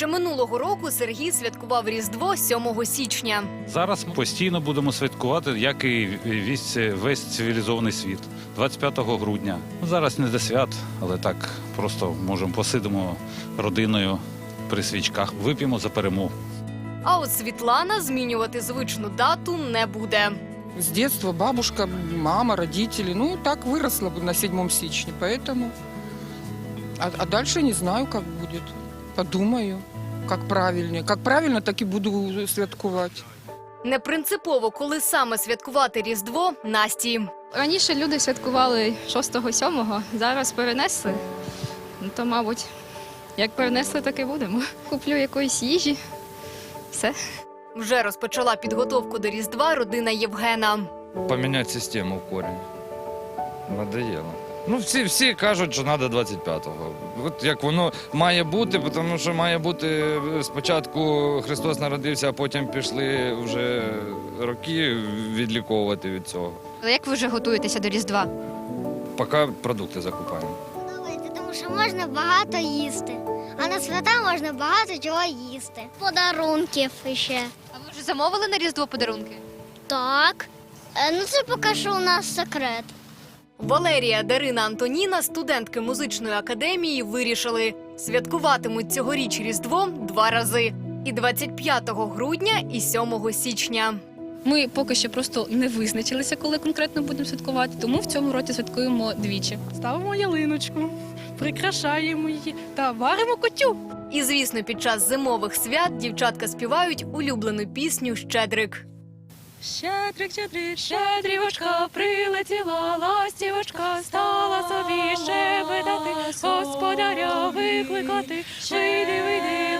Ще минулого року Сергій святкував Різдво 7 січня. Зараз ми постійно будемо святкувати, як і весь, весь цивілізований світ. 25 грудня. Ну, Зараз не до свят, але так просто можемо посидимо родиною при свічках, вип'ємо за перемогу. А от Світлана змінювати звичну дату не буде. С детства бабушка, мама, родители, ну так выросла бы на седьмом сечне, поэтому... А, а дальше не знаю, как будет. Подумаю, как правильнее. Как правильно, так и буду святкувати. Не принципово, коли саме святкувати Різдво Насті. Раніше люди святкували 6-7, зараз перенесли. Ну, то, мабуть, як перенесли, так і будемо. Куплю якоїсь їжі. Все. Вже розпочала підготовку до Різдва родина Євгена. Поменять систему в корінь. Надоело. Ну, всі, всі кажуть, що треба 25-го. От як воно має бути, тому що має бути е, спочатку Христос народився, а потім пішли вже роки відліковувати від цього. Як ви вже готуєтеся до Різдва? Поки продукти закупаємо. Подобається, тому що можна багато їсти. А на свята можна багато чого їсти. Подарунків ще. А ви вже замовили на Різдво подарунки? Так. Е, Ну це поки що у нас секрет. Валерія, Дарина, Антоніна, студентки музичної академії, вирішили святкуватимуть цьогоріч Різдво два рази. І 25 грудня, і 7 січня. Ми поки що просто не визначилися, коли конкретно будемо святкувати, тому в цьому році святкуємо двічі. Ставимо ялиночку, прикрашаємо її та варимо котю. І звісно, під час зимових свят дівчатка співають улюблену пісню Щедрик. Щедрик, щедрик, щедрівочка, прилетіла ластівочка, стала собі щебетати, господаря викликати. Вийди, вийди,